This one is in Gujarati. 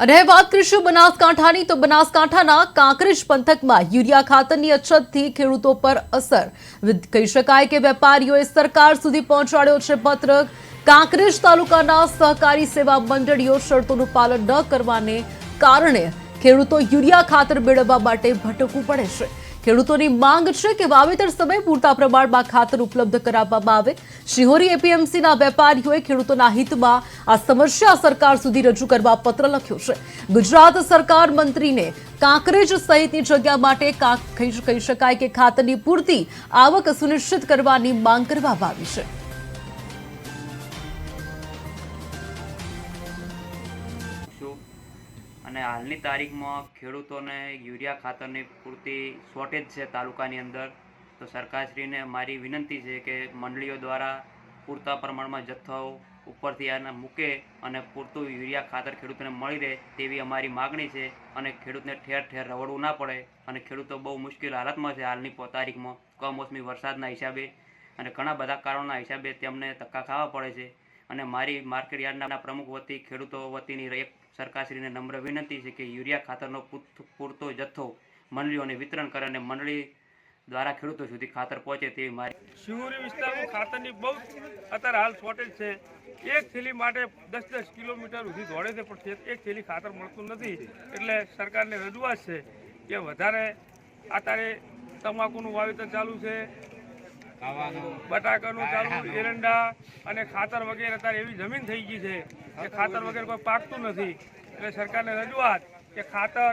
અને વાત કરીશું બનાસકાંઠાની. તો બનાસકાંઠાના કાંકરેજ પંથકમાં યુરિયા ખાતરની અછતથી ખેડૂતો પર અસર. કહી શકાય કે વેપારીઓએ સરકાર સુધી પહોંચાડ્યો છે પત્ર કાંકરેજ તાલુકાના સહકારી સેવા મંડળીઓ શરતોનું પાલન ન કરવાને કારણે ખેડૂતો યુરિયા ખાતર મેળવવા માટે ભટકવું પડે છે. ખેડૂતોની માંગ છે કે વાવેતર સમયે પૂરતા પ્રમાણમાં ખાતર ઉપલબ્ધ કરાવવામાં આવે. શિહોરી એપીએમસીના વેપારીઓએ ખેડૂતોના હિતમાં આ સમસ્યા સરકાર સુધી રજૂ કરવા પત્ર લખ્યો છે. ગુજરાત સરકાર મંત્રીને કાંકરેજ સહિતની જગ્યા માટે કહી શકાય કે ખાતરની પૂરતી આવક સુનિશ્ચિત કરવાની માંગ કરવામાં આવી છું. અને હાલની તારીખમાં ખેડૂતોને યુરિયા ખાતરની પૂરતી શોર્ટેજ છે તાલુકાની અંદર. તો સરકારશ્રીને મારી વિનંતી છે કે મંડળીઓ દ્વારા પૂરતા પ્રમાણમાં જથ્થો ઉપરથી આને મૂકે અને પૂરતું યુરિયા ખાતર ખેડૂતોને મળી રહે તેવી અમારી માગણી છે અને ખેડૂતને ઠેર ઠેર રવડવું ના પડે અને ખેડૂતો બહુ મુશ્કેલ હાલતમાં છે હાલની તારીખમાં કમોસમી વરસાદના હિસાબે અને ઘણા બધા કારણોના હિસાબે તેમને ધક્કા ખાવા પડે છે. અને મારી માર્કેટ યાર્ડના પ્રમુખ વતી, ખેડૂતો વતીની એક સરકારશ્રીને નમ્ર વિનંતી છે કે યુરિયા ખાતરનો પૂરતો જથ્થો મંડળીઓને વિતરણ કરે અને મંડળી દ્વારા ખેડૂતો સુધી ખાતર પહોંચે તેવી મારી શિવરી વિસ્તારમાં ખાતરની બહુ અત્યારે હાલ શોર્ટેજ છે. એક થેલી માટે દસ દસ કિલોમીટર સુધી દોડે છે, પણ એક થેલી ખાતર મળતું નથી. એટલે સરકારને રજૂઆત છે કે વધારે અત્યારે તમાકુનું વાવેતર ચાલુ છે બટાકાનું ચાલુ એરંડા અને ખાતર વગેરે અત્યારે એવી જમીન થઈ ગઈ છે કે ખાતર વગેરે કોઈ પાકતું નથી. એટલે સરકારને રજૂઆત કે ખાતર